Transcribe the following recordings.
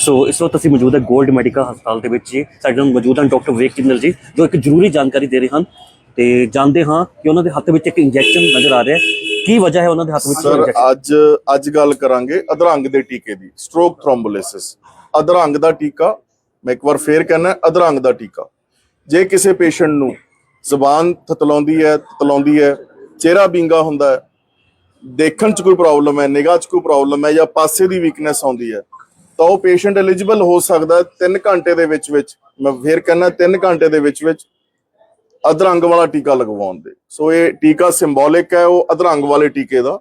ਸੋ ਇਸ ਵਕਤ ਅਸੀਂ ਮੌਜੂਦ ਹੈ 골ਡ ਮੈਡੀਕਲ ਹਸਪਤਾਲ ਦੇ ਵਿੱਚ ਜੀ। ਸਾਡੇ ਨਾਲ ਮੌਜੂਦ ਹਨ ਡਾਕਟਰ ਵਿਵੇਕ ਕਿੰਨਰ ਜੀ ਜੋ ਇੱਕ ਜ਼ਰੂਰੀ ਜਾਣਕਾਰੀ ਦੇ ਰਹੇ ਹਨ। ਤੇ ਜਾਣਦੇ ਹਾਂ ਕਿ ਉਹਨਾਂ ਦੇ ਹੱਥ ਵਿੱਚ ਇੱਕ ਇੰਜੈਕਸ਼ਨ ਨਜ਼ਰ ਆ ਰਿਹਾ ਹੈ। ਕੀ ਵਜ੍ਹਾ ਹੈ ਉਹਨਾਂ ਦੇ ਹੱਥ ਵਿੱਚ ਸਰ ਇੰਜੈਕਸ਼ਨ ਅੱਜ ਅੱਜ ਗੱਲ ਕਰਾਂਗੇ ਅਧਰੰਗ ਦੇ ਟੀਕੇ ਦੀ ਸਟ੍ਰੋਕ ਥ੍ਰੋਮਬੋਲਿਸਿਸ ਅਧਰੰਗ ਦਾ ਟੀਕਾ ਮੈਂ ਇੱਕ ਵਾਰ ਫੇਰ ਕਹਿਣਾ ਅਧਰੰਗ ਦਾ ਟੀਕਾ। ਜੇ ਕਿਸੇ ਪੇਸ਼ੈਂਟ ਨੂੰ ਜ਼ੁਬਾਨ ਥਤਲਾਉਂਦੀ ਹੈ ਤਤਲਾਉਂਦੀ ਹੈ ਚਿਹਰਾ ਬਿੰਗਾ ਹੁੰਦਾ ਹੈ, ਦੇਖਣ 'ਚ ਕੋਈ ਪ੍ਰੋਬਲਮ ਹੈ, ਨਿਗਾਹ 'ਚ ਕੋਈ ਪ੍ਰੋਬਲਮ ਹੈ ਜਾਂ ਪਾਸੇ ਦੀ ਵੀਕਨੈਸ ਆਉਂਦੀ ਹੈ, ਤਾਂ ਉਹ ਪੇਸ਼ੈਂਟ ਐਲੀਜੀਬਲ ਹੋ ਸਕਦਾ ਹੈ 3 ਘੰਟੇ ਦੇ ਵਿੱਚ ਵਿੱਚ। ਮੈਂ ਫੇਰ ਕਹਿੰਦਾ 3 ਘੰਟੇ ਦੇ ਵਿੱਚ ਵਿੱਚ ਅਧਰੰਗ ਵਾਲਾ ਟੀਕਾ ਲਗਵਾਉਣ ਦੇ। ਸੋ ਇਹ ਟੀਕਾ ਸਿੰਬੋਲਿਕ ਹੈ, ਉਹ ਅਧਰੰਗ ਵਾਲੇ ਟੀਕੇ ਦਾ।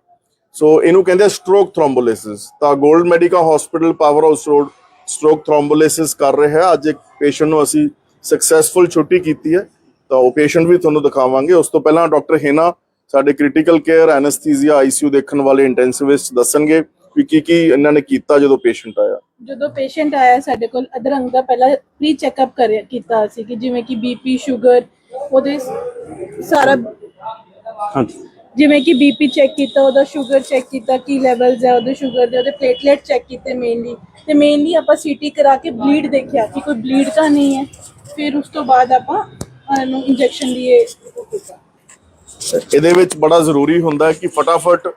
ਸੋ ਇਹਨੂੰ ਕਹਿੰਦੇ ਸਟ੍ਰੋਕ ਥ੍ਰੋਮਬੋਲਿਸਿਸ ਤਾਂ 골ਡ medical hospital power house road stroke thrombolysis ਕਰ ਰਿਹਾ ਹੈ। ਅੱਜ ਇੱਕ ਪੇਸ਼ੈਂਟ ਨੂੰ ਅਸੀਂ ਸਕਸੈਸਫੁਲ ਛੁੱਟੀ ਕੀਤੀ ਹੈ। ਤਾਂ ਉਹ ਪੇਸ਼ੈਂਟ ਵੀ ਤੁਹਾਨੂੰ ਦਿਖਾਵਾਂਗੇ। ਉਸ ਤੋਂ ਪਹਿਲਾਂ ਡਾਕਟਰ ਹਿਨਾ ਸਾਡੇ ਕ੍ਰਿਟੀਕਲ ਕੇਅਰ ਐਨਸਥੀਸੀਆ ਆਈਸੀਯੂ ਦੇਖਣ ਵਾਲੇ ਇੰਟੈਂਸਿਵਿਸਟ ਦੱਸਣਗੇ ਵੀ ਕੀ ਕੀ ਇਹਨਾਂ ਨੇ ਕੀਤਾ ਜਦੋਂ ਪੇਸ਼ੈਂਟ ਆਇਆ। ਜਦੋਂ ਪੇਸ਼ੈਂਟ ਆਇਆ ਸਾਡੇ ਕੋਲ ਅਧਰੰਗ ਦਾ ਪਹਿਲਾਂ ਪ੍ਰੀ ਚੈੱਕਅਪ ਕਰਿਆ ਕੀਤਾ ਸੀ ਕਿ ਜਿਵੇਂ ਕਿ ਬੀਪੀ ਸ਼ੂਗਰ ਉਹਦੇ ਸਾਰਾ ਹਾਂਜੀ। ਜਿਵੇਂ ਕਿ ਬੀਪੀ ਚੈੱਕ ਕੀਤਾ ਉਹਦਾ ਸ਼ੂਗਰ ਚੈੱਕ ਕੀਤਾ ਕੀ ਲੈਵਲਸ ਹੈ ਉਹਦੇ ਸ਼ੂਗਰ ਦੇ ਉਹਦੇ ਪਲੇਟਲੇਟ ਚੈੱਕ ਕੀਤੇ ਮੇਨਲੀ ਤੇ ਮੇਨਲੀ ਆਪਾਂ ਸੀਟੀ ਕਰਾ ਕੇ ਬਲੀਡ ਦੇਖਿਆ ਕਿ ਕੋਈ ਬਲੀਡ ਤਾਂ ਨਹੀਂ ਹੈ। ਫਿਰ ਉਸ ਤੋਂ ਬਾਅਦ ਆਪਾਂ ਇਹਨੂੰ ਇੰਜੈਕਸ਼ਨ ਦੀਏ ਉਹ ਕੀਤਾ। ਇਹਦੇ ਵਿੱਚ ਬੜਾ ਜ਼ਰੂਰੀ ਹੁੰਦਾ ਕਿ ਫਟਾਫਟ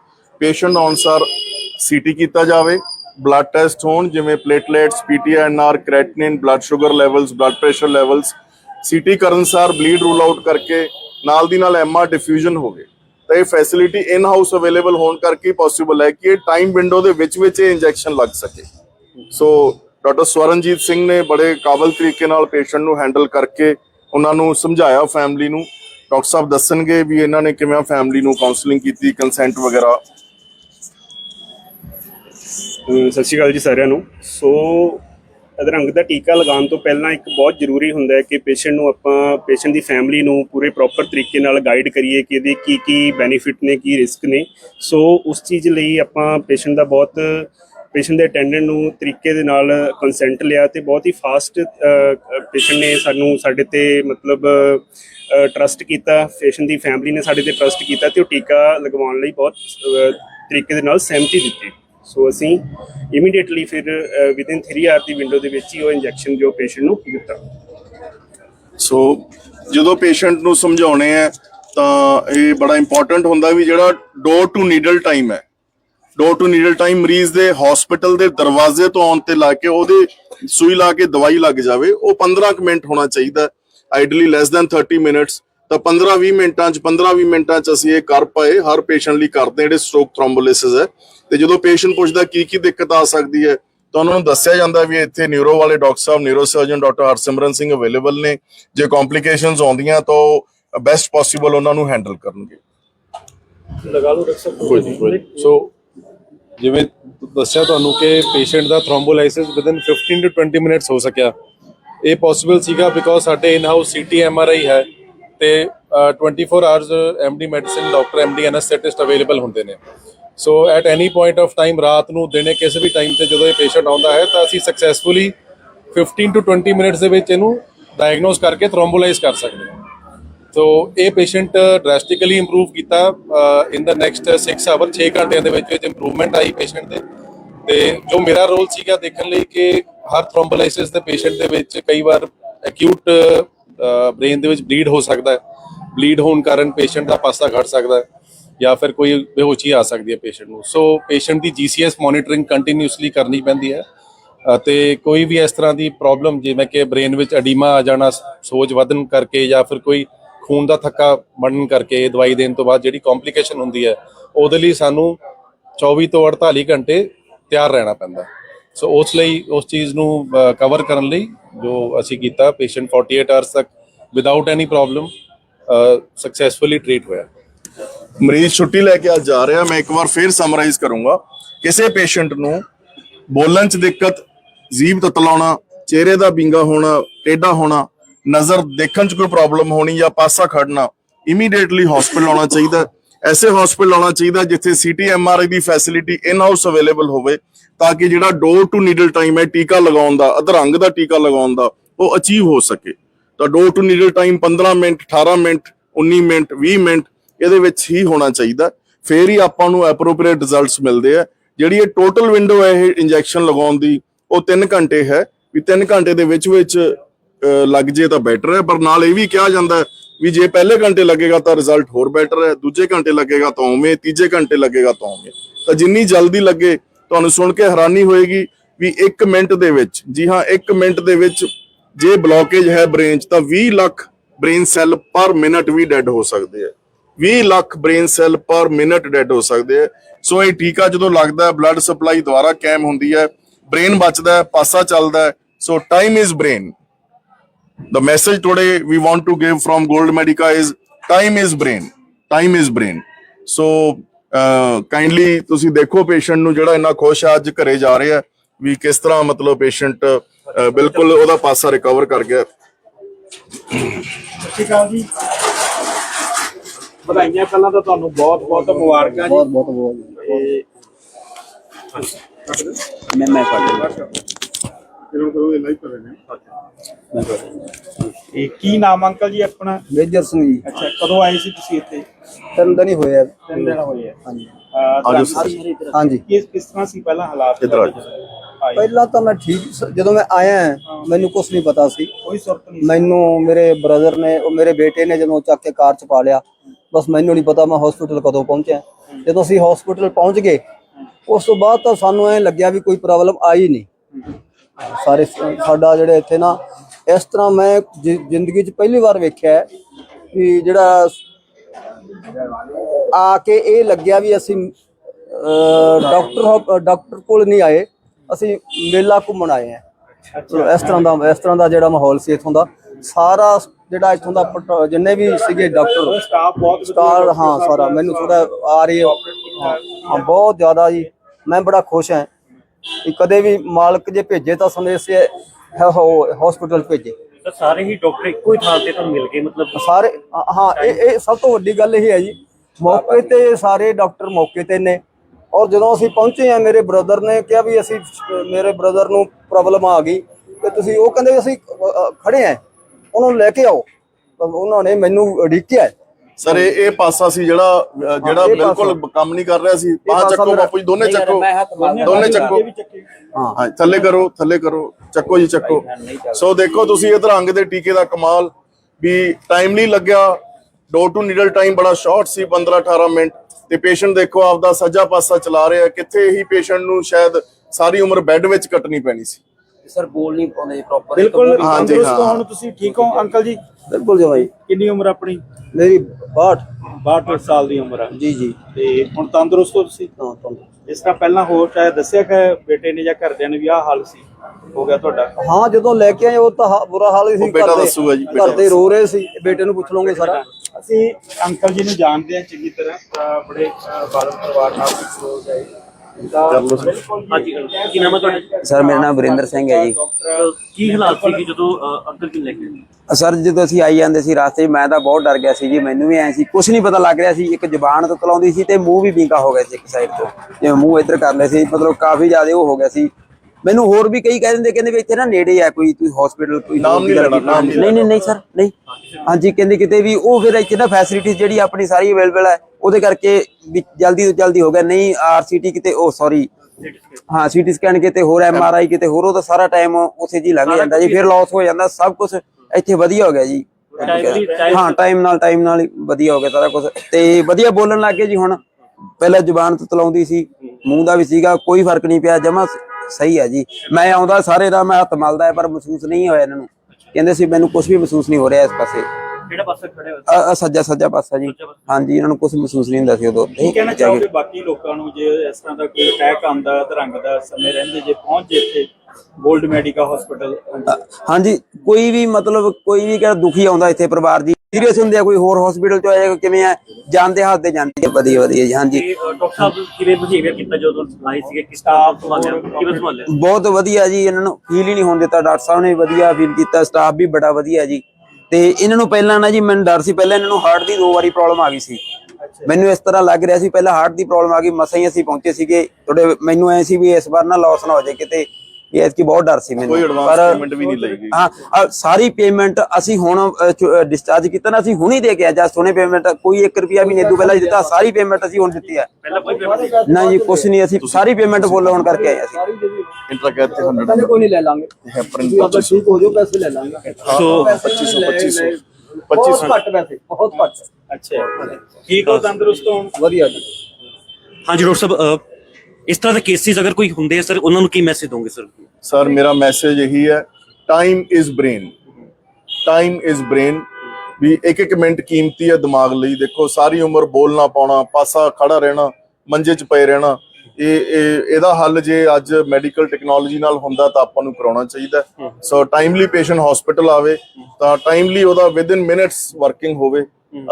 ਪੇਸ਼ੈਂਟ ਅਨੁਸਾਰ ਸੀਟੀ ਕੀਤਾ ਜਾਵੇ ਬਲੱਡ ਟੈਸਟ ਹੋਣ, ਜਿਵੇਂ platelets PT INR creatinine blood sugar levels blood pressure levels CT ਕਰਨ ਸਾਰ ਬਲੀਡ ਰੂਲ ਆਊਟ ਕਰਕੇ ਨਾਲ ਦੀ ਨਾਲ ਐਮਆਰ ਡਿਫਿਊਜ਼ਨ ਹੋਵੇ ਤਾਂ ਇਹ ਫੈਸਿਲਿਟੀ ਇਨ ਹਾਊਸ ਅਵੇਲੇਬਲ ਹੋਣ ਕਰਕੇ ਪੋਸੀਬਲ ਹੈ ਕਿ ਇਹ ਟਾਈਮ ਵਿੰਡੋ ਦੇ ਵਿੱਚ ਵਿੱਚ ਇਹ ਇੰਜੈਕਸ਼ਨ ਲੱਗ ਸਕੇ। ਸੋ ਡਾਕਟਰ ਸਵਰਨਜੀਤ ਸਿੰਘ ਨੇ ਬੜੇ ਕਾਬਲ ਤਰੀਕੇ ਨਾਲ ਪੇਸ਼ੈਂਟ ਨੂੰ ਹੈਂਡਲ ਕਰਕੇ ਉਹਨਾਂ ਨੂੰ ਸਮਝਾਇਆ ਫੈਮਿਲੀ ਨੂੰ। ਡਾਕਟਰ ਸਾਹਿਬ ਦੱਸਣਗੇ ਵੀ ਇਹਨਾਂ ਨੇ ਕਿਵੇਂ ਫੈਮਿਲੀ ਨੂੰ ਕਾਉਂਸਲਿੰਗ ਕੀਤੀ ਕੰਸੈਂਟ ਵਗੈਰਾ। ਸਤਿ ਸ਼੍ਰੀ ਅਕਾਲ ਜੀ ਸਾਰਿਆਂ ਨੂੰ। ਸੋ ਅਧਰੰਗ ਦਾ ਟੀਕਾ ਲਗਾਉਣ ਤੋਂ ਪਹਿਲਾਂ ਇੱਕ ਬਹੁਤ ਜ਼ਰੂਰੀ ਹੁੰਦਾ ਹੈ ਕਿ ਪੇਸ਼ੈਂਟ ਨੂੰ ਆਪਾਂ ਪੇਸ਼ੈਂਟ ਦੀ ਫੈਮਿਲੀ ਨੂੰ ਪੂਰੇ ਪ੍ਰੋਪਰ ਤਰੀਕੇ ਨਾਲ ਗਾਈਡ ਕਰੀਏ ਕਿ ਇਹਦੇ ਕੀ ਕੀ ਬੈਨੀਫਿਟ ਨੇ, ਕੀ ਰਿਸਕ ਨੇ। ਸੋ, ਉਸ ਚੀਜ਼ ਲਈ ਆਪਾਂ ਪੇਸ਼ੈਂਟ ਦਾ ਬਹੁਤ ਪੇਸ਼ੈਂਟ ਦੇ ਅਟੈਂਡੈਂਟ ਨੂੰ ਤਰੀਕੇ ਦੇ ਨਾਲ ਕੰਸੈਂਟ ਲਿਆ ਤੇ ਬਹੁਤ ਹੀ ਫਾਸਟ ਪੇਸ਼ੈਂਟ ਨੇ ਸਾਨੂੰ ਸਾਡੇ ਤੇ ਮਤਲਬ ਟਰਸਟ ਕੀਤਾ। ਪੇਸ਼ੈਂਟ ਦੀ ਫੈਮਿਲੀ ਨੇ ਸਾਡੇ ਤੇ ਟਰਸਟ ਕੀਤਾ ਤੇ ਉਹ ਟੀਕਾ ਲਗਵਾਉਣ ਲਈ ਬਹੁਤ ਤਰੀਕੇ ਦੇ ਨਾਲ ਸਹਿਮਤੀ ਦਿੱਤੀ। ਸੋ ਅਸੀਂ ਇਮੀਡੀਏਟਲੀ ਫਿਰ ਵਿਦਿਨ 3 ਆਰ ਦੀ ਵਿੰਡੋ ਦੇ ਵਿੱਚ ਹੀ ਉਹ ਇੰਜੈਕਸ਼ਨ ਜੋ ਪੇਸ਼ੈਂਟ ਨੂੰ ਦਿੱਤਾ। ਸੋ ਜਦੋਂ ਪੇਸ਼ੈਂਟ ਨੂੰ ਸਮਝਾਉਣੇ ਆ, ਤਾਂ ਇਹ ਬੜਾ ਇੰਪੋਰਟੈਂਟ ਹੁੰਦਾ ਵੀ ਜਿਹੜਾ ਡੋਰ ਟੂ ਨੀਡਲ ਟਾਈਮ ਹੈ। ਡੋਰ ਟੂ ਨੀਡਲ ਟਾਈਮ ਮਰੀਜ਼ ਦੇ ਹਸਪੀਟਲ ਦੇ ਦਰਵਾਜ਼ੇ ਤੋਂ ਆਉਣ ਤੇ ਲਾ ਕੇ ਉਹਦੇ ਸੂਈ ਲਾ ਕੇ ਦਵਾਈ ਲੱਗ ਜਾਵੇ ਉਹ 15 ਕੁ ਮਿੰਟ ਹੋਣਾ ਚਾਹੀਦਾ ਆਈਡਲੀ ਲੈਸ ਦੈਨ 30 ਮਿੰਟਸ ਤਾਂ 15-20 ਮਿੰਟਾਂ ਚ 15-20 ਮਿੰਟਾਂ ਚ ਅਸੀਂ ਇਹ ਕਰ ਪਾਏ ਹਰ ਪੇਸ਼ੈਂਟ ਲਈ ਕਰਦੇ ਹਾਂ ਜਿਹੜੇ ਸਟ੍ਰੋਕ ਥ੍ਰੋਮਬੋਲਿਸਿਸ ਹੈ। ਤੇ ਜਦੋਂ ਪੇਸ਼ੈਂਟ ਪੁੱਛਦਾ ਕੀ ਕੀ ਦਿੱਕਤ ਆ ਸਕਦੀ ਹੈ ਤਾਂ ਉਹਨਾਂ ਨੂੰ ਦੱਸਿਆ ਜਾਂਦਾ ਵੀ ਇੱਥੇ ਨਿਊਰੋ ਵਾਲੇ ਡਾਕਟਰ ਸਾਹਿਬ neuro surgeon doctor Harsimran Singh available ਨੇ। ਜੇ ਕੰਪਲਿਕੇਸ਼ਨਸ ਆਉਂਦੀਆਂ ਤਾਂ ਬੈਸਟ ਪੋਸੀਬਲ ਉਹਨਾਂ ਨੂੰ ਹੈਂਡਲ ਕਰਨਗੇ। ਕੋਈ ਨਹੀਂ ਕੋਈ ਨਹੀਂ। ਸੋ ਜਿਵੇਂ ਦੱਸਿਆ ਤੁਹਾਨੂੰ ਕਿ ਪੇਸ਼ੈਂਟ ਦਾ ਥ੍ਰੋਮਬੋਲਾਈਸਿਸ ਵਿਦਿਨ 15 ਟੂ 20 ਮਿੰਟਸ ਹੋ ਸਕਿਆ। ਇਹ ਪੋਸੀਬਲ ਸੀਗਾ ਬਿਕੋਜ਼ ਸਾਡੇ ਇਨ ਹਾਊਸ ਸੀਟੀ ਐਮਆਰਆਈ ਹੈ ਤੇ uh, 24 hours MD medicine doctor MD anaesthetist available ਹੁੰਦੇ ਨੇ। So at any point of time ਰਾਤ ਨੂੰ ਦਿਨੇ ਕਿਸੇ ਵੀ ਟਾਈਮ ਤੇ ਜਦੋਂ ਇਹ ਪੇਸ਼ੈਂਟ ਆਉਂਦਾ ਹੈ ਤਾਂ ਅਸੀਂ ਸਕਸੈਸਫੁਲੀ 15 ਟੂ 20 ਮਿੰਟਸ ਦੇ ਵਿੱਚ ਇਹਨੂੰ ਡਾਇਗਨੋਸ ਕਰਕੇ ਥ੍ਰੋਮਬੋਲਾਈਜ਼ ਕਰ ਸਕਦੇ ਹਾਂ। ਸੋ ਇਹ ਪੇਸ਼ੈਂਟ ਡਰੈਸਟਿਕਲੀ ਇੰਪਰੂਵ ਕੀਤਾ ਇਨ ਦਾ ਨੈਕਸਟ 6 ਆਵਰ 6 ਘੰਟਿਆਂ ਦੇ ਵਿੱਚ ਵਿੱਚ ਇੰਪਰੂਵਮੈਂਟ ਆਈ ਪੇਸ਼ੈਂਟ ਦੇ ਤੇ ਜੋ ਮੇਰਾ ਰੋਲ ਸੀਗਾ ਦੇਖਣ ਲਈ ਕਿ ਹਰ ਥ੍ਰੋਮਬੋਲਾਈਸਿਸ ਦੇ ਪੇਸ਼ੈਂਟ ਦੇ ਵਿੱਚ ਕਈ ਵਾਰ ਅਕਿਊਟ ਬ੍ਰੇਨ ਦੇ ਵਿੱਚ ਬਲੀਡ ਹੋ ਸਕਦਾ ਹੈ। ਬਲੀਡ ਹੋਣ ਕਾਰਨ ਪੇਸ਼ੈਂਟ ਦਾ ਪਾਸਾ ਘਟ ਸਕਦਾ ਹੈ ਜਾਂ ਫਿਰ ਕੋਈ ਬੇਹੋਸ਼ੀ ਆ ਸਕਦੀ ਹੈ ਪੇਸ਼ੈਂਟ ਨੂੰ। ਸੋ ਪੇਸ਼ੈਂਟ ਦੀ ਜੀਸੀਐਸ ਮੋਨੀਟਰਿੰਗ ਕੰਟੀਨਿਊਸਲੀ ਕਰਨੀ ਪੈਂਦੀ ਹੈ। ਅਤੇ ਕੋਈ ਵੀ ਇਸ ਤਰ੍ਹਾਂ ਦੀ ਪ੍ਰੋਬਲਮ ਜਿਵੇਂ ਕਿ ਬ੍ਰੇਨ ਵਿੱਚ ਅਡੀਮਾ ਆ ਜਾਣਾ, ਸੋਜ ਵਧਣ ਕਰਕੇ ਜਾਂ ਫਿਰ ਕੋਈ ਖੂਨ ਦਾ ਥੱਕਾ ਬਣਨ ਕਰਕੇ, ਦਵਾਈ ਦੇਣ ਤੋਂ ਬਾਅਦ ਜਿਹੜੀ ਕੰਪਲਿਕੇਸ਼ਨ ਹੁੰਦੀ ਹੈ, ਉਹਦੇ ਲਈ ਸਾਨੂੰ 24 ਤੋਂ 48 ਘੰਟੇ ਤਿਆਰ ਰਹਿਣਾ ਪੈਂਦਾ। ਸੋ ਉਸ ਲਈ, ਉਸ ਚੀਜ਼ ਨੂੰ ਕਵਰ ਕਰਨ ਲਈ ਜੋ ਅਸੀਂ ਕੀਤਾ ਪੇਸ਼ੈਂਟ 48 ਆਵਰਸ ਤੱਕ without any problem successfully treat ਹੋਇਆ। ਮਰੀਜ਼ ਛੁੱਟੀ ਲੈ ਕੇ ਅੱਜ ਜਾ ਰਿਹਾ, ਮੈਂ ਇੱਕ ਵਾਰ ਫੇਰ ਸਮਰਾਈਜ਼ ਕਰੂੰਗਾ। ਕਿਸੇ ਪੇਸ਼ੈਂਟ ਨੂੰ ਬੋਲਣ 'ਚ ਦਿੱਕਤ, ਜੀਭ ਤਤਲਾਉਣਾ, ਚਿਹਰੇ ਦਾ ਬਿੰਗਾ ਹੋਣਾ, ਟੇਢਾ ਹੋਣਾ ਨਜ਼ਰ ਦੇਖਣ 'ਚ ਕੋਈ ਪ੍ਰੋਬਲਮ ਹੋਣੀ ਜਾਂ ਪਾਸਾ ਖੜਨਾ ਇਮੀਡੀਏਟਲੀ ਹਸਪੀਟਲ ਆਉਣਾ ਚਾਹੀਦਾ ਐਸੇ ਹਸਪੀਟਲ ਆਉਣਾ ਚਾਹੀਦਾ ਜਿੱਥੇ ਸੀਟੀ ਐਮਆਰਆਈ ਦੀ ਫੈਸਿਲਿਟੀ ਇਨ ਹਾਊਸ ਅਵੇਲੇਬਲ ਹੋਵੇ, ਤਾਂ ਕਿ ਜਿਹੜਾ ਡੋਰ ਟੂ ਨੀਡਲ ਟਾਈਮ ਹੈ, ਟੀਕਾ ਲਗਾਉਣ ਦਾ, ਅਧਰੰਗ ਦਾ ਟੀਕਾ ਲਗਾਉਣ ਦਾ, ਉਹ ਅਚੀਵ ਹੋ ਸਕੇ। ਤਾਂ door to needle time 15 minute 18 minute 19 minute 20 minute, ਇਹਦੇ ਵਿੱਚ ਹੀ ਹੋਣਾ ਚਾਹੀਦਾ ਫੇਰ ਹੀ ਆਪਾਂ ਨੂੰ ਐਪਰੋਪ੍ਰੀਏਟ ਰਿਜ਼ਲਟਸ ਮਿਲਦੇ ਆ। ਜਿਹੜੀ ਇਹ ਟੋਟਲ ਵਿੰਡੋ ਹੈ, ਇਹ ਇੰਜੈਕਸ਼ਨ ਲਗਾਉਣ ਦੀ, ਉਹ 3 ਘੰਟੇ ਹੈ। ਵੀ 3 ਘੰਟੇ ਦੇ ਵਿੱਚ ਵਿੱਚ ਲੱਗ ਜੇ ਤਾਂ ਬੈਟਰ ਹੈ, ਪਰ ਨਾਲ ਇਹ ਵੀ ਕਿਹਾ ਜਾਂਦਾ ਵੀ ਜੇ ਪਹਿਲੇ ਘੰਟੇ ਲੱਗੇਗਾ ਤਾਂ ਰਿਜ਼ਲਟ ਹੋਰ ਬੈਟਰ ਹੈ, ਦੂਜੇ ਘੰਟੇ ਲੱਗੇਗਾ ਤਾਂ ਉਵੇਂ, ਤੀਜੇ ਘੰਟੇ ਲੱਗੇਗਾ ਤਾਂ ਉਵੇਂ। ਤਾਂ ਜਿੰਨੀ ਜਲਦੀ ਲੱਗੇ, ਤੁਹਾਨੂੰ ਸੁਣ ਕੇ ਹੈਰਾਨੀ ਹੋਏਗੀ ਵੀ 1 ਮਿੰਟ ਦੇ ਵਿੱਚ, ਜੀ ਹਾਂ 1 ਮਿੰਟ ਦੇ ਵਿੱਚ ਜੇ ਬਲੌਕੇਜ ਹੈ ਬ੍ਰੇਨ 'ਚ, ਤਾਂ 20 lakh brain cell per minute ਵੀ ਡੈੱਡ ਹੋ ਸਕਦੇ ਆ 20 lakh brain cell per minute dead ਹੋ ਸਕਦੇ ਆ ਸੋ ਇਹ ਟੀਕਾ ਜਦੋਂ ਲੱਗਦਾ ਹੈ ਬਲੱਡ ਸਪਲਾਈ ਦੁਆਰਾ ਕਾਇਮ ਹੁੰਦੀ ਹੈ ਬ੍ਰੇਨ ਬਚਦਾ ਹੈ, ਪਾਸਾ ਚੱਲਦਾ ਹੈ, so time is brain the message today we want to give from gold medica is time is brain. Time is brain. So kindly ਤੁਸੀਂ ਦੇਖੋ ਪੇਸ਼ੈਂਟ ਨੂੰ ਜਿਹੜਾ ਇੰਨਾ ਖੁਸ਼ ਆ ਅੱਜ ਘਰੇ ਜਾ ਰਿਹਾ ਵੀ ਕਿਸ ਤਰ੍ਹਾਂ ਮਤਲਬ ਪੇਸ਼ੈਂਟ ਬਿਲਕੁਲ ਉਹਦਾ ਪਾਸਾ ਰਿਕਵਰ ਕਰ ਗਿਆ। ਸ਼੍ਰੀ ਅਕਾਲ ਜੀ। ਵਧਾਈਆਂ ਪਹਿਲਾਂ ਤਾਂ ਤੁਹਾਨੂੰ ਬਹੁਤ ਬਹੁਤ ਮੁਬਾਰਕਾਂ ਜੀ। ਬਹੁਤ ਬਹੁਤ ਬਹੁਤ ਮੈਂ ਮੈਂ ਪੜ੍ਹ ਇਹ ਕੀ ਨਾਮ ਅੰਕਲ ਜੀ ਆਪਣਾ? ਮੇਜਰ ਸਿੰਘ ਜੀ। ਅੱਛਾ ਕਦੋਂ ਆਏ ਸੀ ਤੁਸੀਂ ਇੱਥੇ? ਤਿੰਨ ਦਿਨ ਹੀ ਹੋਏ ਆ। ਤਿੰਨ ਦਿਨ ਹੋਏ ਆ। ਹਾਂਜੀ। ਅਹ, ਆਜੋ ਤੁਹਾਨੂੰ ਹਾਂਜੀ। ਕਿਸ ਕਿਸ ਤਰ੍ਹਾਂ ਸੀ ਪਹਿਲਾਂ ਹਾਲਾਤ? ਇੱਧਰ ਆ ਆਏ। ਪਹਿਲਾਂ ਤਾਂ ਮੈਂ ਠੀਕ ਸ- ਜਦੋਂ ਮੈਂ ਆਇਆ ਮੈਨੂੰ ਕੁਝ ਨਹੀਂ ਪਤਾ ਸੀ। ਕੋਈ ਸੁਰਤ ਨਹੀਂ ਮੈਨੂੰ ਮੇਰੇ ਬ੍ਰਦਰ ਨੇ ਉਹ ਮੇਰੇ ਬੇਟੇ ਨੇ ਜਦੋਂ ਚੱਕ ਕੇ ਕਾਰ ਚ ਪਾ ਲਿਆ ਬਸ ਮੈਨੂੰ ਨਹੀਂ ਪਤਾ ਮੈਂ ਹਸਪੀਟਲ ਕਦੋਂ ਪਹੁੰਚਿਆ। ਜਦੋਂ ਅਸੀਂ ਹਸਪੀਟਲ ਪਹੁੰਚ ਗਏ ਉਸ ਤੋਂ ਬਾਅਦ ਤਾਂ ਸਾਨੂੰ ਐ ਲੱਗਿਆ ਵੀ ਕੋਈ ਪ੍ਰੋਬਲਮ ਆਈ ਨਹੀਂ। ਸਾਰੇ ਸਾਡਾ ਜਿਹੜੇ ਇੱਥੇ ਨਾ ਇਸ ਤਰ੍ਹਾਂ ਮੈਂ ਜ਼ਿੰਦਗੀ 'ਚ ਪਹਿਲੀ ਵਾਰ ਵੇਖਿਆ ਹੈ ਵੀ ਜਿਹੜਾ ਆ ਕੇ ਇਹ ਲੱਗਿਆ ਵੀ ਅਸੀਂ ਡਾਕਟਰ ਡਾਕਟਰ ਕੋਲ ਨਹੀਂ ਆਏ ਅਸੀਂ ਮੇਲਾ ਘੁੰਮਣ ਆਏ ਹਾਂ। ਇਸ ਤਰ੍ਹਾਂ ਦਾ ਇਸ ਤਰ੍ਹਾਂ ਦਾ ਜਿਹੜਾ ਮਾਹੌਲ ਸੀ ਇੱਥੋਂ ਦਾ। ਸਾਰਾ ਜਿਹੜਾ ਇੱਥੋਂ ਦਾ ਜਿੰਨੇ ਵੀ ਸੀਗੇ ਡਾਕਟਰ ਸਟਾਫ ਬਹੁਤ ਸਟਾਰ ਹਾਂ ਸਾਰਾ। ਮੈਨੂੰ ਥੋੜਾ ਆ ਰਹੀ ਹਾਂ, ਬਹੁਤ ਜ਼ਿਆਦਾ ਜੀ। ਮੈਂ ਬੜਾ ਖੁਸ਼ ਹਾਂ। ਕਿ ਕਦੇ ਵੀ ਮਾਲਕ ਜੇ ਭੇਜੇ ਤਾਂ ਸੰਦੇਸ਼ ਹਸਪੀਟਲ ਭੇਜੇ। ਤਾਂ ਸਾਰੇ ਹੀ ਡਾਕਟਰ ਇੱਕੋ ਹੀ ਥਾਂ ਤੇ ਤੁਹਾਨੂੰ ਮਿਲ ਗਏ ਮਤਲਬ ਸਾਰੇ ਹਾਂ ਇਹ ਇਹ ਸਭ ਤੋਂ ਵੱਡੀ ਗੱਲ ਇਹ ਹੈ ਜੀ ਮੌਕੇ ਤੇ ਸਾਰੇ ਡਾਕਟਰ ਮੌਕੇ ਤੇ ਨੇ। ਔਰ ਜਦੋਂ ਅਸੀਂ ਪਹੁੰਚੇ ਆ ਮੇਰੇ ਬ੍ਰਦਰ ਨੇ ਕਿਹਾ ਵੀ ਅਸੀਂ ਮੇਰੇ ਬ੍ਰਦਰ ਨੂੰ ਪ੍ਰੋਬਲਮ ਆ ਗਈ ਤੇ ਤੁਸੀਂ ਉਹ ਕਹਿੰਦੇ ਅਸੀਂ ਖੜੇ ਆ ਉਹਨਾਂ ਨੂੰ ਲੈ ਕੇ ਆਓ। ਉਹਨਾਂ ਨੇ ਮੈਨੂੰ ਉਡੀਕਿਆ। ਸਰ ਇਹ ਇਹ ਪਾਸਾ ਸੀ ਜਿਹੜਾ ਜਿਹੜਾ ਇਹ ਬਿਲਕੁਲ। ਕੰਮ ਨਹੀਂ ਕਰ ਰਿਹਾ ਸੀ। ਬਾਹ ਚੱਕੋ ਬਾਪੂ ਜੀ ਦੋਨੇ ਚੱਕੋ। ਦੋਨੇ ਚੱਕੋ। ਹਾਂ। ਹਾਂ ਥੱਲੇ ਕਰੋ ਥੱਲੇ ਕਰੋ। ਚੱਕੋ ਜੀ ਚੱਕੋ। ਸੋ ਦੇਖੋ ਤੁਸੀਂ ਇਹ ਰੰਗ ਦੇ ਟੀਕੇ ਦਾ ਕਮਾਲ ਵੀ ਟਾਈਮਲੀ ਲੱਗਿਆ। ਡੋਰ ਟੂ ਨੀਡਲ ਟਾਈਮ ਬੜਾ ਸ਼ਾਰਟ ਸੀ 15 18 ਮਿੰਟ। ਤੇ ਪੇਸ਼ੈਂਟ ਦੇਖੋ ਆਪਦਾ ਸੱਜਾ ਪਾਸਾ ਚਲਾ ਰਿਹਾ। ਕਿੱਥੇ ਹੀ ਪੇਸ਼ੈਂਟ ਨੂੰ ਸ਼ਾਇਦ ਸਾਰੀ ਉਮਰ ਬੈੱਡ ਵਿੱਚ ਕੱਟਣੀ ਪੈਣੀ ਸੀ। ਸਰ ਬੋਲ ਨਹੀਂ ਪਾਉਂਦੇ ਪ੍ਰੋਪਰ ਬਿਲਕੁਲ ਹਾਂ ਜੀ, ਤੰਦਰੁਸਤ ਹਾਂ। ਹੁਣ ਤੁਸੀਂ ਠੀਕ ਹੋ ਅੰਕਲ ਜੀ? ਬਿਲਕੁਲ ਜੀ ਭਾਈ ਕਿੰਨੀ ਉਮਰ ਆਪਣੀ? ਮੇਰੀ 62 62 ਸਾਲ ਦੀ ਉਮਰ ਆ। ਜੀ ਜੀ। ਤੇ ਹੁਣ ਤੰਦਰੁਸਤ ਹੋ ਤੁਸੀਂ? ਹਾਂ ਤੁਹਾਨੂੰ ਇਸ ਤਰ੍ਹਾਂ ਪਹਿਲਾਂ ਹੋਰ ਸ਼ਾਇਦ ਦੱਸਿਆ ਕਿ ਬੇਟੇ ਨੇ ਜਾਂ ਘਰਦਿਆਂ ਨੇ ਵੀ ਆਹ ਹਾਲ ਸੀ ਹੋ ਗਿਆ ਤੁਹਾਡਾ? ਹਾਂ ਜਦੋਂ ਲੈ ਕੇ ਆਏ ਉਹ ਤਾਂ ਹਾ- ਬੁਰਾ ਹਾਲ ਹੀ ਸੀ ਉਹ ਬੇਟਾ ਘਰ ਦੇ- ਦੱਸੂਗਾ ਜੀ, ਬੇਟਾ ਘਰ ਦੇ ਰੋ ਰਹੇ ਸੀ ਬੇਟੇ ਨੂੰ ਪੁੱਛ ਲਓਗੇ ਸਾਰਾ। ਅਸੀਂ ਅੰਕਲ ਜੀ ਨੂੰ ਜਾਣਦੇ ਹਾਂ ਚੰਗੀ ਤਰ੍ਹਾਂ ਬੜੇ ਅਹ, ਬਾਦਲ ਪਰਿਵਾਰ ਨਾਲ ਵੀ ਕਲੋਜ਼ ਹੈ। ਹਾਂਜੀ ਕੀ ਨਾਮ ਹੈ ਤੁਹਾਡਾ ਸਰ ਮੇਰਾ ਨਾਮ ਵਰਿੰਦਰ ਸਿੰਘ ਹੈ ਜੀ। ਅਹ ਕੀ ਹਾਲਾਤ ਸੀ ਕਿ ਜਦੋਂ ਅਹ, ਅੰਕਲ ਜੀ ਲੈ ਕੇ? ਆਏ? ਸਰ ਜਦੋਂ ਅਸੀਂ ਆਈ ਜਾਂਦੇ ਸੀ ਰਾਸਤੇ 'ਚ ਮੈਂ ਤਾਂ ਬਹੁਤ ਡਰ ਗਿਆ ਸੀ ਜੀ। ਮੈਨੂੰ ਵੀ ਐ ਸੀ ਕੁਝ ਨਹੀਂ ਪਤਾ ਲੱਗ ਰਿਹਾ ਸੀ। ਇੱਕ ਜ਼ੁਬਾਨ ਤੋਂ ਤਲਾਉਂਦੀ ਸੀ ਤੇ ਮੂੰਹ ਵੀ ਵਿੰਗਾ ਹੋ ਗਿਆ ਸੀ ਇੱਕ ਸਾਈਡ ਤੋਂ। ਜਿਵੇਂ ਮੂੰਹ ਇੱਧਰ ਕਰ ਲਿਆ ਸੀ ਮਤਲਬ ਕਾਫੀ ਜ਼ਿਆਦਾ ਉਹ ਹੋ ਗਿਆ ਸੀ। ਮੈਨੂੰ ਹੋਰ ਵੀ ਕਈ ਕਹਿ ਦਿੰਦੇ ਕਹਿੰਦੇ ਵੀ ਇੱਥੇ ਨਾ ਨੇੜੇ ਆ ਕੋਈ ਤੁਸੀਂ ਹਸਪੀਟਲ ਕੋਈ ਨਾਮ ਨਹੀਂ ਲੈਣਾ। ਨਾਮ ਨਹੀਂ ਨਹੀਂ ਨਹੀਂ ਸਰ ਨਹੀਂ। ਹਾਂਜੀ ਕਹਿੰਦੇ ਕਿਤੇ ਵੀ ਉਹ ਫਿਰ ਇੱਥੇ ਨਾ ਫੈਸਿਲਿਟੀਜ਼ ਜਿਹੜੀ ਆਪਣੀ ਸਾਰੀ ਅਵੇਲੇਬਲ ਹੈ ਉਹਦੇ ਕਰਕੇ ਵੀ ਜਲਦੀ ਤੋਂ ਜਲਦੀ ਹੋ ਗਿਆ। ਨਹੀਂ ਆਰਸੀਟੀ ਕਿਤੇ ਉਹ ਸੌਰੀ ਹਾਂ ਸੀਟੀ ਸਕੈਨ ਕਿਤੇ ਹੋਰ ਐਮਆਰਆਈ ਕਿਤੇ ਹੋਰ ਉਹ ਤਾਂ ਸਾਰਾ ਟਾਈਮ ਉੱਥੇ ਜੀ ਲੰਘ ਜਾਂਦਾ ਜੀ ਫਿਰ ਲਾਸ ਹੋ ਜਾਂਦਾ ਸਭ ਕੁਝ ਇੱਥੇ ਵਧੀਆ ਹੋ ਗਿਆ ਜੀ। ਹਾਂ ਟਾਈਮ ਨਾਲ ਟਾਈਮ ਨਾਲ ਵਧੀਆ ਹੋ ਗਿਆ ਸਾਰਾ ਕੁਝ ਤੇ ਵਧੀਆ ਬੋਲਣ ਲੱਗ ਗਏ ਜੀ ਹੁਣ। ਪਹਿਲਾਂ ਜ਼ੁਬਾਨ ਤੋਂ ਤਲਾਉਂਦੀ ਸੀ ਮੂੰਹ ਦਾ ਵੀ ਸੀਗਾ ਕੋਈ ਫ਼ਰਕ ਨਹੀਂ ਪਿਆ ਜਮਾ ਸਹੀ ਹੈ ਜੀ। ਮੈਂ ਆਉਂਦਾ ਸਾਰੇ ਦਾ ਮੈਂ ਹੱਥ ਮਲਦਾ ਹੈ, ਪਰ ਮਹਿਸੂਸ ਨਹੀਂ ਹੋਇਆ ਇਹਨਾਂ ਨੂੰ। ਕਹਿੰਦੇ ਸੀ ਮੈਨੂੰ ਕੁਝ ਵੀ ਮਹਿਸੂਸ ਨਹੀਂ ਹੋ ਰਿਹਾ ਇਸ ਪਾਸੇ। ਕਿਹੜਾ ਪਾਸਾ ਖੜੇ ਹੋ? ਸੱਜਾ ਸੱਜਾ ਪਾਸਾ ਜੀ। ਹਾਂਜੀ ਇਹਨਾਂ ਨੂੰ ਕੁਝ ਮਹਿਸੂਸ ਨਹੀਂ ਹੁੰਦਾ ਸੀ ਉਦੋਂ। ਕੀ ਕਹਿਣਾ ਚਾਹੋਗੇ ਬਾਕੀ ਲੋਕਾਂ ਨੂੰ ਜੇ ਇਸ ਤਰ੍ਹਾਂ ਦਾ ਕੋਈ ਅਟੈਕ ਆਉਂਦਾ ਤਰੰਗ ਦਾ ਸਮੇਂ ਰਹਿੰਦੇ ਜੇ ਪਹੁੰਚ ਜੇ ਇੱਥੇ? ਗੋਲਡ ਮੈਡੀਕਲ ਹਸਪੀਟਲ ਹਾਂਜੀ। ਕੋਈ ਵੀ ਮਤਲਬ ਕੋਈ ਵੀ ਕਿਹੜਾ ਦੁਖੀ ਆਉਂਦਾ ਇੱਥੇ ਪਰਿਵਾਰ ਦੀ ਸੀਰੀਅਸ ਹੁੰਦੇ ਆ ਕੋਈ ਹੋਰ ਹਸਪੀਟਲ ਚ ਆਇਆ ਕਿਵੇਂ ਆ ਜਾਂਦੇ ਹੱਥ ਦੇ ਜਾਂਦੇ ਵਧੀਆ ਵਧੀਆ ਜੀ ਹਾਂਜੀ। ਡਾਕਟਰ ਸਾਹਿਬ ਕਿਵੇਂ ਬਿਹੇਵੀਅਰ ਕੀਤਾ ਜਦੋਂ ਆਏ ਸੀਗੇ ਕਿਸ ਤਰ੍ਹਾਂ ਸੰਭਾਲਿਆ ਕਿਵੇਂ ਸੰਭਾਲਿਆ? ਬਹੁਤ ਵਧੀਆ ਜੀ ਇਹਨਾਂ ਨੂੰ ਫੀਲ ਹੀ ਨਹੀਂ ਹੋਣ ਦਿੱਤਾ ਡਾਕਟਰ ਸਾਹਿਬ ਨੇ ਵਧੀਆ ਫੀਲ ਕੀਤਾ ਸਟਾਫ ਵੀ ਬੜਾ ਵਧੀਆ ਜੀ। ਤੇ ਇਹਨਾਂ ਨੂੰ ਪਹਿਲਾਂ ਨਾ ਜੀ ਮੈਨੂੰ ਡਰ ਸੀ ਪਹਿਲਾਂ ਇਹਨਾਂ ਨੂੰ ਹਾਰਟ ਦੀ ਦੋ ਵਾਰੀ ਪ੍ਰੋਬਲਮ ਆ ਗਈ ਸੀ। ਮੈਨੂੰ ਇਸ ਤਰ੍ਹਾਂ ਲੱਗ ਰਿਹਾ ਸੀ ਪਹਿਲਾਂ ਹਾਰਟ ਦੀ ਪ੍ਰੋਬਲਮ ਆ ਗਈ ਮਸਾਂ ਹੀ ਅਸੀਂ ਪਹੁੰਚੇ ਸੀਗੇ ਥੋੜੇ ਮੈਨੂੰ ਐ ਸੀ ਵੀ ਇਸ ਵਾਰ ਨਾ ਲਾਸ ਨਾ ਹੋ ਜਾਏ ਕਿਤੇ ਵੀ ਐਤਕੀ ਬਹੁਤ ਡਰ ਸੀ ਮੈਨੂੰ। ਕੋਈ ਐਡਵਾਂਸ ਪੇਮੈਂਟ ਵੀ ਨਹੀਂ ਲਈ ਗਈ। ਹਾਂ ਸਾਰੀ ਪੇਮੈਂਟ ਅਸੀਂ ਹੁਣ ਡਿਸਚਾਰਜ ਕੀਤਾ ਨਾ ਅਸੀਂ ਹੁਣੀ ਦੇ ਕੇ ਆ ਜਾਂ ਸੋਨੇ ਪੇਮੈਂਟ ਕੋਈ 1 ਰੁਪਿਆ ਵੀ ਨਹੀਂ ਇਦੋਂ ਪਹਿਲਾਂ ਦਿੱਤਾ ਸਾਰੀ ਪੇਮੈਂਟ ਅਸੀਂ ਹੁਣ ਦਿੱਤੀ ਹੈ ਨਹੀਂ ਜੀ ਕੁਛ ਨਹੀਂ ਅਸੀਂ ਸਾਰੀ ਪੇਮੈਂਟ ਫੁੱਲ ਹੋਣ ਕਰਕੇ ਆਏ ਅਸੀਂ। ਇੰਟਰਾ ਕੈਟ ਤੇ 100 ਕਹਿੰਦੇ ਕੋਈ ਨਹੀਂ ਲੈ ਲਾਂਗੇ। ਆਪਦਾ ਠੀਕ ਹੋ ਜਾਓ ਪੈਸੇ ਲੈ ਲਾਂਗੇ। ਸੋ 2500 2500 ਬਹੁਤ ਘੱਟ ਪੈਸੇ ਬਹੁਤ ਘੱਟ। ਅੱਛਾ। ਠੀਕ ਹੋ ਤੰਦਰੁਸਤ ਹੋ ਵਧੀਆ। ਜੀ ਹਾਂਜੀ ਡਾਕਟਰ ਸਾਹਿਬ ਇਸ ਤਰ੍ਹਾਂ ਦੇ ਕੇਸਿਸ ਅਗਰ ਕੋਈ ਹੁੰਦੇ ਆ, ਸਰ, ਉਹਨਾਂ ਨੂੰ ਕੀ ਮੈਸੇਜ ਦੋਗੇ, ਸਰ? ਸਰ ਮੇਰਾ ਮੈਸੇਜ ਇਹੀ ਹੈ time is brain time is brain ਵੀ ਇੱਕ ਇੱਕ ਮਿੰਟ ਕੀਮਤੀ ਹੈ ਦਿਮਾਗ ਲਈ। ਦੇਖੋ, ਸਾਰੀ ਉਮਰ ਬੋਲਣਾ ਪਾਉਣਾ, ਪਾਸਾ ਖੜਾ ਰਹਿਣਾ, ਮੰਜੇ 'ਚ ਪਏ ਰਹਿਣਾ, ਇਹ ਇਹ, ਇਹਦਾ ਹੱਲ ਜੇ ਅੱਜ ਮੈਡੀਕਲ ਟੈਕਨੋਲੋਜੀ ਨਾਲ ਹੁੰਦਾ ਤਾਂ ਆਪਾਂ ਨੂੰ ਕਰਾਉਣਾ ਚਾਹੀਦਾ। ਸੋ ਟਾਈਮਲੀ ਪੇਸ਼ੈਂਟ ਹਸਪੀਟਲ ਆਵੇ, ਤਾਂ ਟਾਈਮਲੀ ਉਹਦਾ ਵਿਦ ਇਨ ਮਿੰਟਸ ਵਰਕਿੰਗ ਹੋਵੇ।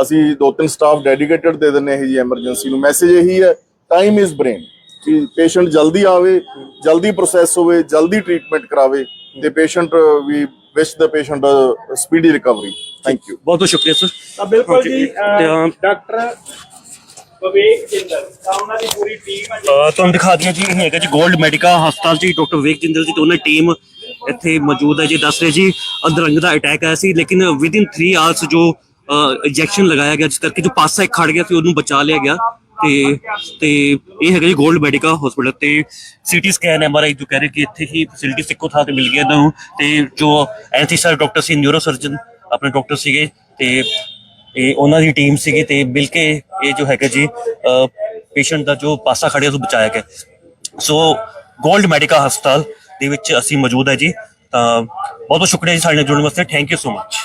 ਅਸੀਂ ਦੋ ਤਿੰਨ ਸਟਾਫ ਡੈਡੀਕੇਟਡ ਦੇ ਦਿੰਨੇ ਇਹ ਜੀ ਐਮਰਜੈਂਸੀ ਨੂੰ। ਮੈਸੇਜ ਇਹੀ ਹੈ ਟਾਈਮ ਇਜ਼ ਬ੍ਰੇਨ ਕਿ ਪੇਸ਼ੈਂਟ ਜਲਦੀ ਆਵੇ ਜਲਦੀ ਪ੍ਰੋਸੈਸ ਹੋਵੇ ਜਲਦੀ ਟ੍ਰੀਟਮੈਂਟ ਕਰਾਵੇ ਤੇ ਪੇਸ਼ੈਂਟ ਵੀ wish the patient speedy recovery thank you ਬਹੁਤ ਬਹੁਤ ਸ਼ੁਕਰੀਆ ਸਰ ਤਾਂ ਬਿਲਕੁਲ ਜੀ ਡਾਕਟਰ ਵਿਵੇਕ ਜਿੰਦਲ ਤਾਂ ਉਹਨਾਂ ਦੀ ਪੂਰੀ ਟੀਮ ਹੈ ਤੁਹਾਨੂੰ ਦਿਖਾ ਦਈਏ ਜੀ ਇਹ ਹੈਗਾ ਜੀ 골ਡ ਮੈਡੀਕਾ ਹਸਪਤਾਲ ਜੀ ਡਾਕਟਰ ਵਿਵੇਕ ਜਿੰਦਲ ਜੀ ਤੇ ਉਹਨਾਂ ਦੀ ਟੀਮ ਇੱਥੇ ਮੌਜੂਦ ਹੈ ਜੀ ਦੱਸ ਰਹੇ ਜੀ ਅਧਰੰਗ ਦਾ ਅਟੈਕ ਆਇਆ ਸੀ ਲੇਕਿਨ ਵਿਦ ਇਨ 3 ਆਵਰਸ ਜੋ ਇੰਜੈਕਸ਼ਨ ਲਗਾਇਆ ਗਿਆ ਜਿਸ ਕਰਕੇ ਜੋ ਪਾਸਾ ਇੱਕ ਖੜ ਗਿਆ ਸੀ ਉਹਨੂੰ ਬਚਾ ਲਿਆ ਗਿਆ। ਤੇ ਤੇ ਇਹ ਹੈਗਾ ਜੀ 골ਡ ਮੈਡੀਕਾ ਹਸਪੀਟਲ ਤੇ ਸੀਟੀ ਸਕੈਨ ਐਮਆਰਆਈ ਜੋ ਕਹਿ ਰਹੇ ਕਿ ਇੱਥੇ ਹੀ ਫੈਸਿਲਿਟੀ ਇੱਕੋ ਥਾਂ ਤੇ ਮਿਲ ਗਿਆ ਇਹਨਾਂ ਨੂੰ ਤੇ ਜੋ ਐਂਥੀਸਰ ਡਾਕਟਰ ਸੀ ਨਿਊਰੋ ਸਰਜਨ ਆਪਣੇ ਡਾਕਟਰ ਸੀਗੇ ਤੇ ਇਹ ਉਹਨਾਂ ਦੀ ਟੀਮ ਸੀਗੀ ਤੇ ਮਿਲ ਕੇ ਇਹ ਜੋ ਹੈਗਾ ਜੀ ਪੇਸ਼ੈਂਟ ਦਾ ਜੋ ਪਾਸਾ ਖੜਿਆ ਉਸ ਬਚਾਇਆ ਗਿਆ। ਸੋ 골ਡ ਮੈਡੀਕਲ ਹਸਪਤਾਲ ਦੇ ਵਿੱਚ ਅਸੀਂ ਮੌਜੂਦ ਹੈ ਜੀ। ਤਾਂ ਬਹੁਤ ਬਹੁਤ ਸ਼ੁਕਰੀਆ ਜੀ ਸਾਡੇ ਨਾਲ ਜੁੜਨ ਵਾਸਤੇ। Thank you so much